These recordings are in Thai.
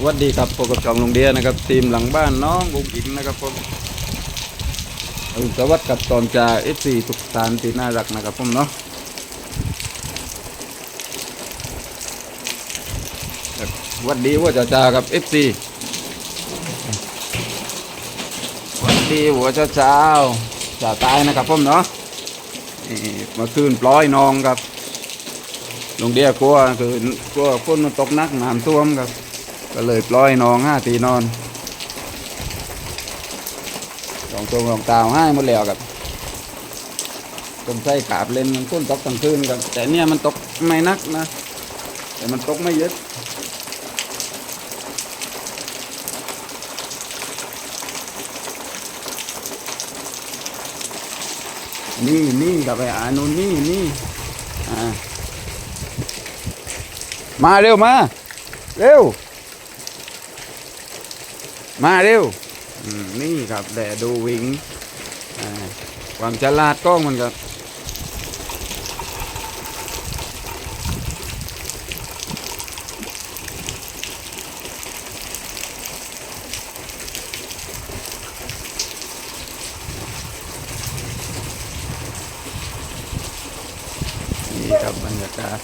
สวัสดีครับพบกับช่องลุงเดียนะครับ ทีมหลังบ้านน้องบุ๋งอิงนะครับผมอรุณสวัสดิ์กับตอนจ่าเอฟซีทุกท่านที่น่ารักนะครับผมเนาะสวัสดีว่าจ่าจ่ากับเอฟซีสวัสดีหัวเช้าเช้าจ่าตายนะครับผมเนาะมาคืนปล่อยนองครับลุงเดียกลัวคือกลัวฝนมันตกนักน้ำท่วมครับ ก็เลยปล่อยน้องห้าตีนอนสองตัวของตาวให้หมดแล้วครับต้มไส้ขาบเล่นมันต้นตกกลางคืนครับแต่เนี่ยมันตกไม่นักนะ แต่มันตกไม่เยอะนี่นี่กับไปอานุนนี่นี่อ่ามาเร็วมา เร็ว มาเร็วนี่ครับแดดดูวิงอ่าความฉลาดกล้องมันครับนี่ครับบรรยากาศ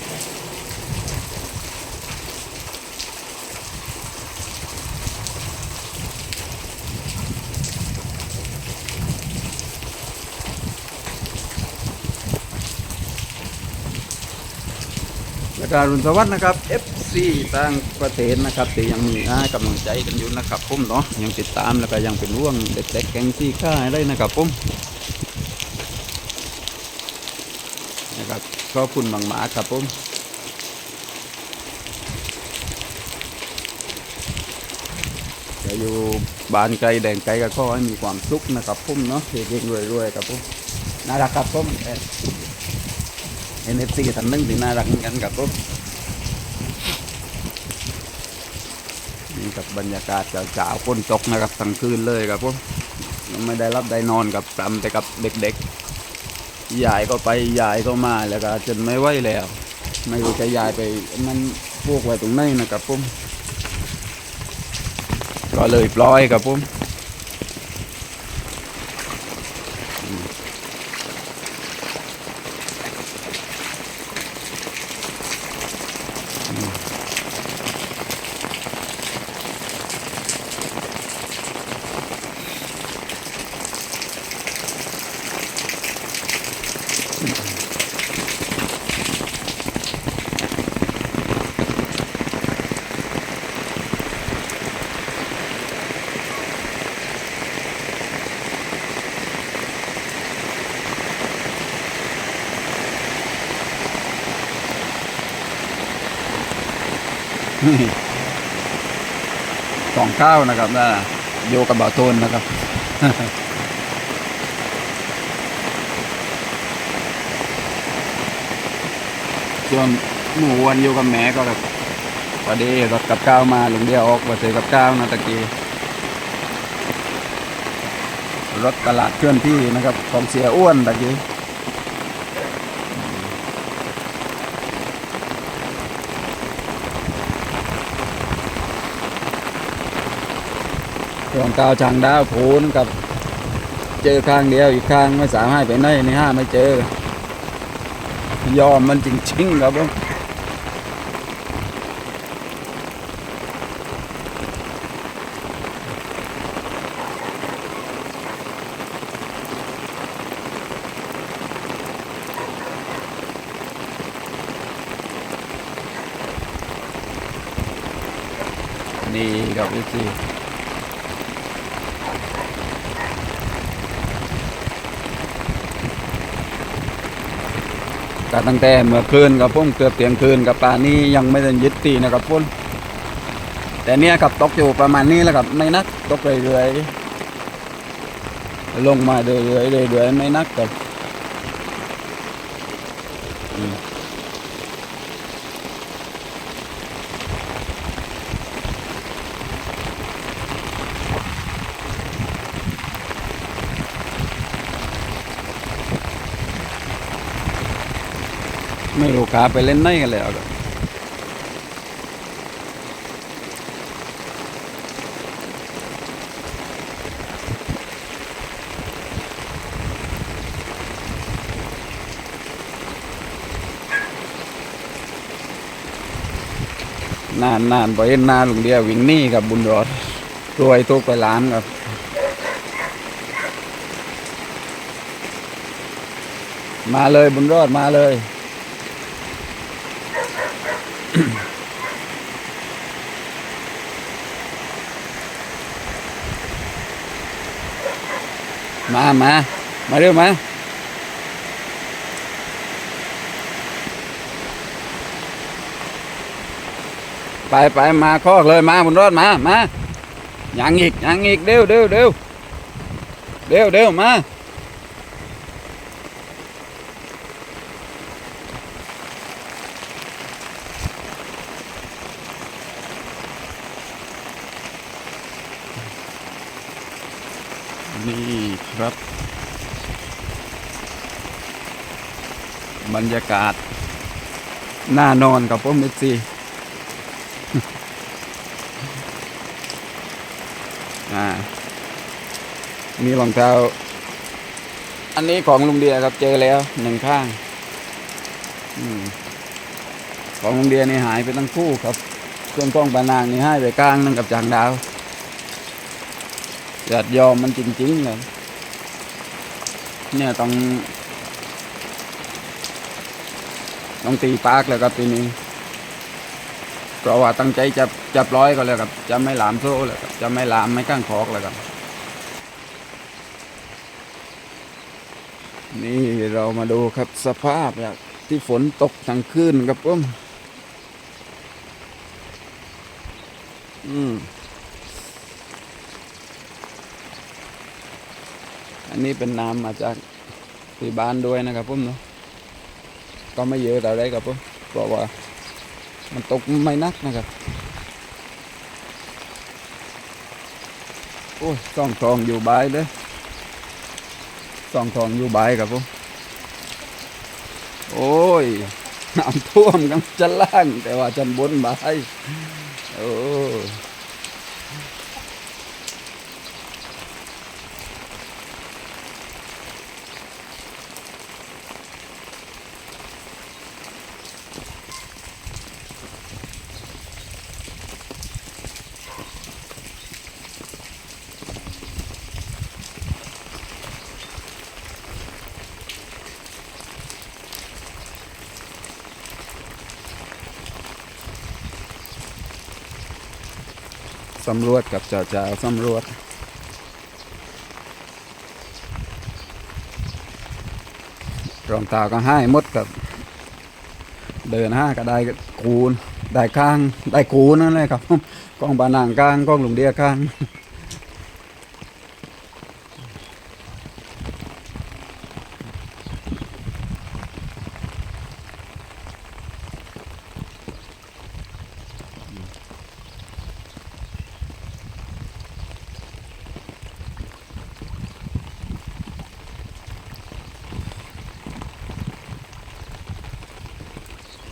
และการรุนสวัสดิ์นะครับ FC ต่างประเทศนะครับที่ยังมีให้กำลังใจกันอยู่นะครับผมเนาะยังติดตามแล้วก็ยังเป็นร่วงเด็กๆแกงซี่ข้าได้นะครับผมนะครับขอบคุณบางหมาครับผมจะอยู่บ้านไกลแดงไกลก็ขอให้มีความสุขนะครับผมเนาะเฮงๆรวยๆครับผมน่ารักครับผม NFC ท่านหนึงที่น่ารักเหมือนกันครับผมนี่กับบรรยากาศเช้าๆฝนตกนะครับทั้งคืนเลยครับผมยังไม่ได้รับได้นอนกับปรำแต่กับเด็กๆยายก็ไปยายก็มาแล้วก็จนไม่ไหวแล้ว ไม่รู้จะยายไปมันพวกไว้ตรงไหนนะครับผมก็เลยปล่อยครับผม สองข้านะครับนะโยกับบ่าวโทนนะครับส่วนหมูวันอยู่กับแม่ก็แบบพอดีรถกับข้าวมาลุงเดียวออกมาซื้อกับข้าวนะตะกี้รถตลาดเคลื่อนที่นะครับของเสียอ้วนตะกี้ ส่วนก้าวจางดาวโผล่กับ เจอข้างเดียวอีกข้างไม่สามารถไปไหนในห้าไม่เจอ ยอมมันจริงๆครับผมนี่ครับพี่ ก็ตั้งแต่เมื่อคืนกับพุ่มเกือบเตียงคืนกับป่านนี้ยังไม่ได้ยึดตีนะครับพุ่นแต่เนี่ยครับตกอยู่ประมาณนี้แหล้วครับไม่นักตกเรื่อยๆลงมาเรื่อยๆเรื่อยๆไม่นักครับ ขาไปเล่นนั่นกันเล้วนานนานไปเล่นนาลุงเดียวิ่งนี่กับบุญรอดรวยทุกไปล้านครับมาเลยบุญรอดมาเลย มามามาเร็วมาไปไปมาคอกเลยมาบนรอดมามายังอีกยังอีกเร็วเร็วเร็วเร็วเร็วมา นี่ครับ บรรยากาศน่านอนกับผมเอซีอ่ามีรองเท้า อันนี้ของลุงเดียครับเจอแล้วหนึ่งข้างอของลุงเดียนี่หายไปทั้งคู่ครับเครื่องกล้องปานางนี่ให้ไปข้างนึงกับจางดาว หยาดยอมมันจริงๆเลยเนี่ยต้องต้องตีปากแล้วครับปีนี้เพราะว่าตั้งใจจะจับร้อยก็แล้วครับ จะไม่หลามโซ่แล้วครับจะไม่หลามไม่ก้างคอกแล้วครับ นี่เรามาดูครับสภาพแบบที่ฝนตกทั้งคืนครับผมอืม อันนี้เป็นน้ำมาจากที่บ้านด้วยนะครับผมเนาะก็ไม่เยอะแต่ได้ครับผมเพราะว่ามันตกไม่นักนะครับโอ้ยซ่องทองอยู่บายเลยซ่องทองอยู่บายครับผมโอ้ยน้ำท่วมกันชั้นล่าง แต่ว่าชั้นบนบายโอ้ สำรวจกับจ่าจ่าสำรวจรองเท้าก็ให้มดกับ เดินห้าก็ได้คูนได้ข้างได้คูนนั่นแหละครับกล้องบานางข้างกล้องหลุงเดียข้าง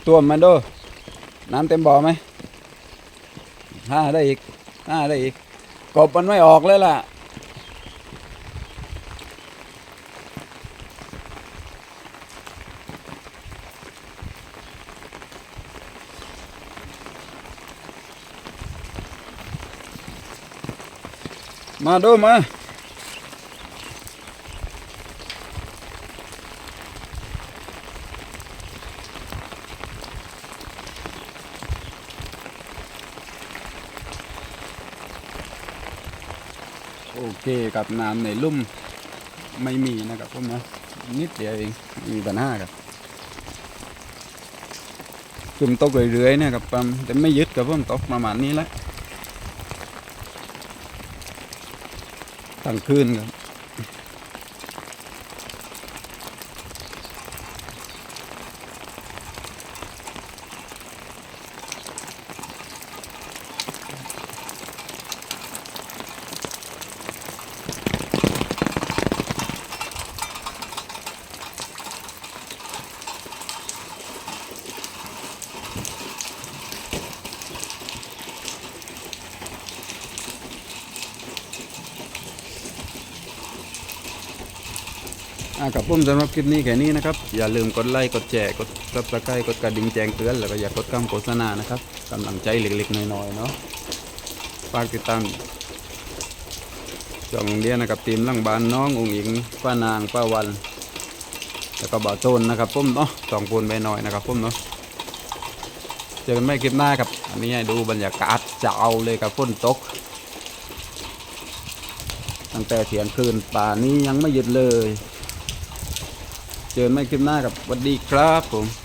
ตัวมันดูน้ำเต็มบ่อไหมห้าได้อีกห้าได้อีก กบมันไม่ออกเลยล่ะ มาดูมา กับน้ำในลุ่มไม่มีนะครับผมนะนิดเดียวเองมีปัญหาครับคุมตกเรื่อยๆนะครับปั๊มแต่ไม่ยึดกับผมตกประมาณนี้แหละทั้งคืนครับ กับผมสำหรับคลิปนี้แค่นี้นะครับ อย่าลืมกดไลค์กดแชร์กดซับสไครต์กดกระดิ่งแจ้งเตือนแล้วก็อย่ากดคำโฆษณานะครับกำลังใจเล็กๆน้อยๆเนาะฝากติดตามช่องเรียนนะครับทีมลังบานน้ององค์หญิงป้านางป้าวัน แล้วก็บ่าวโจนนะครับผมเนาะสองปูนไปหน่อยนะครับผมเนาะเจอกันไม่คลิปหน้าครับ อันนี้ให้ดูบรรยากาศเจ้าเลยกับฝนตก ตั้งแต่เที่ยงคืนป่านี้ยังไม่หยุดเลย เจอกันไม่คลิปหน้ากับสวัสดีครับผม